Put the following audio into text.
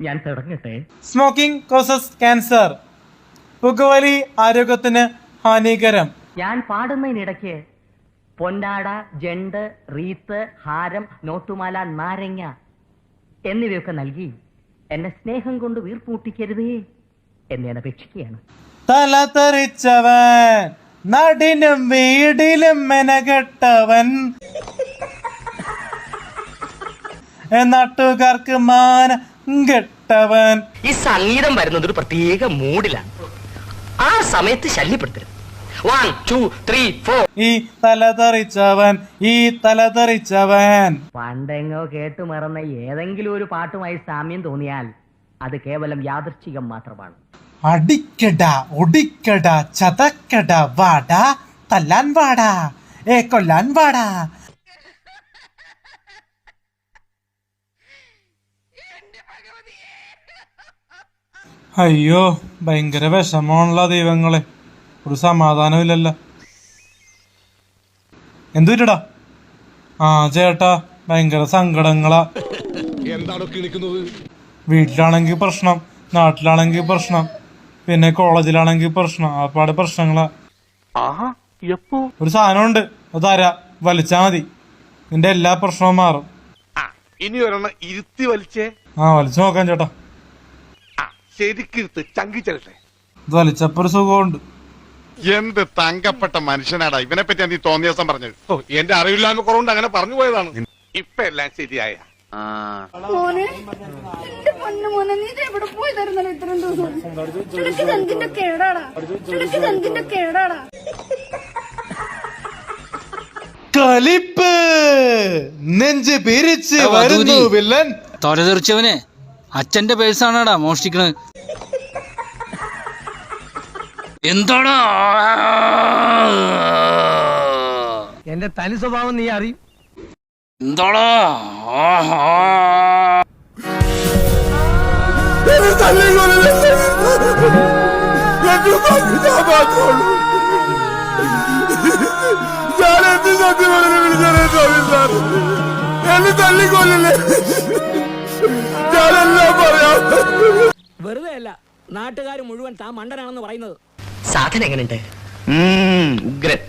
ഞാൻ തുടങ്ങട്ടെ. Smoking causes cancer പുകവലി ആരോഗ്യത്തിന് ഹാനികരം. ഞാൻ പാടുന്നതിനിടയ്ക്ക് പൊന്നാട ജണ്ട് റീത്ത് ഹാരം നോട്ടുമാല നാരങ്ങ എന്നിവയൊക്കെ നൽകി എന്നെ സ്നേഹം കൊണ്ട് വീർപ്പൂട്ടിക്കരുതേ എന്ന് ഞാൻ അപേക്ഷിക്കുകയാണ്. തല തെറിച്ചവൻ നടിനും വീടിലും മെനകെട്ടവൻ ഏ, നാട്ടുകാർക്ക് മാന കെട്ടവൻ. ഈ സംഗീതം വരുന്നത് ഒരു പ്രത്യേക മൂഡിലാണ്. ആ സമയത്ത് ശല്യപ്പെടുത്തരുത്. വൺ ടു ത്രീ ഫോർ ഈ തലതെറിച്ചവൻ ഈ പണ്ടെങ്ങോ കേട്ടു മറന്ന ഏതെങ്കിലും ഒരു പാട്ടുമായി സാമ്യം തോന്നിയാൽ അത് കേവലം യാദൃശ്ചികം മാത്രമാണ്. അടിക്കട ഒടിക്കട ചതക്കട വാടാ തല്ലാൻ വാടാ ഏ കൊല്ലാൻ വാടാ അയ്യോ ഭയങ്കര വിഷമമുള്ള ദൈവങ്ങളെ. ഒരു സമാധാനമില്ലല്ലോ. എന്തുറ്റാ ആ ചേട്ടാ ഭയങ്കര സങ്കടങ്ങളാ. എന്താണോ കിണിക്കുന്നത്? വീട്ടിലാണെങ്കിൽ പ്രശ്നം നാട്ടിലാണെങ്കിൽ പ്രശ്നം പിന്നെ കോളേജിലാണെങ്കിൽ പ്രശ്നം ആപ്പാട് പ്രശ്നങ്ങളാ. ഒരു സാധനമുണ്ട് അത് തരാ വലിച്ചാ മതി. നിന്റെ എല്ലാ പ്രശ്നവും മാറും. ഇനി ഒരെണ്ണം ഇരുത്തി വലിച്ചേ. ആ വലിച്ചു നോക്കാം ചേട്ടാ. ആ ശരിക്കിരുത്ത് ചങ്കി ചെല്ലട്ടെ. ഇത് വലിച്ചപ്പോ ഒരു സുഖമുണ്ട്. എന്ത് തങ്കപ്പെട്ട മനുഷ്യനാടാ? ഇവനെ പറ്റി നീ തോന്നിയ ദിവസം പറഞ്ഞത്? ഓ എന്റെ അറിവില്ലായ്മ കുറവുണ്ട് അങ്ങനെ പറഞ്ഞു പോയതാണ്. ഇപ്പൊ എല്ലാം ശരിയായ. മോനെ എന്റെ പൊന്നു മോനെ നീ എവിടെ പോയി തരുന്നല്ലോ ഇത്രയും ദിവസം. നിനക്ക് എന്തിന്റെ കേടാടാ. നിനക്ക് എന്തിന്റെ കേടാടാ. കലിപ്പ് നെഞ്ച് പിരിച്ച്. വരുന്നു വില്ലൻ. തൊലതെറിച്ചവനെ അച്ഛന്റെ പേഴ്സാണാടാ മോഷ്ടിക്കണത്. എന്താടാ? എന്റെ തനി സ്വഭാവം നീ അറിയും. എന്താടാ? ആഹാ. വെറുതെ അല്ല നാട്ടുകാർ മുഴുവൻ താ മണ്ടനാണെന്ന് പറയുന്നത്. സാധനം എങ്ങനെയുണ്ട് ഉഗ്രൻ.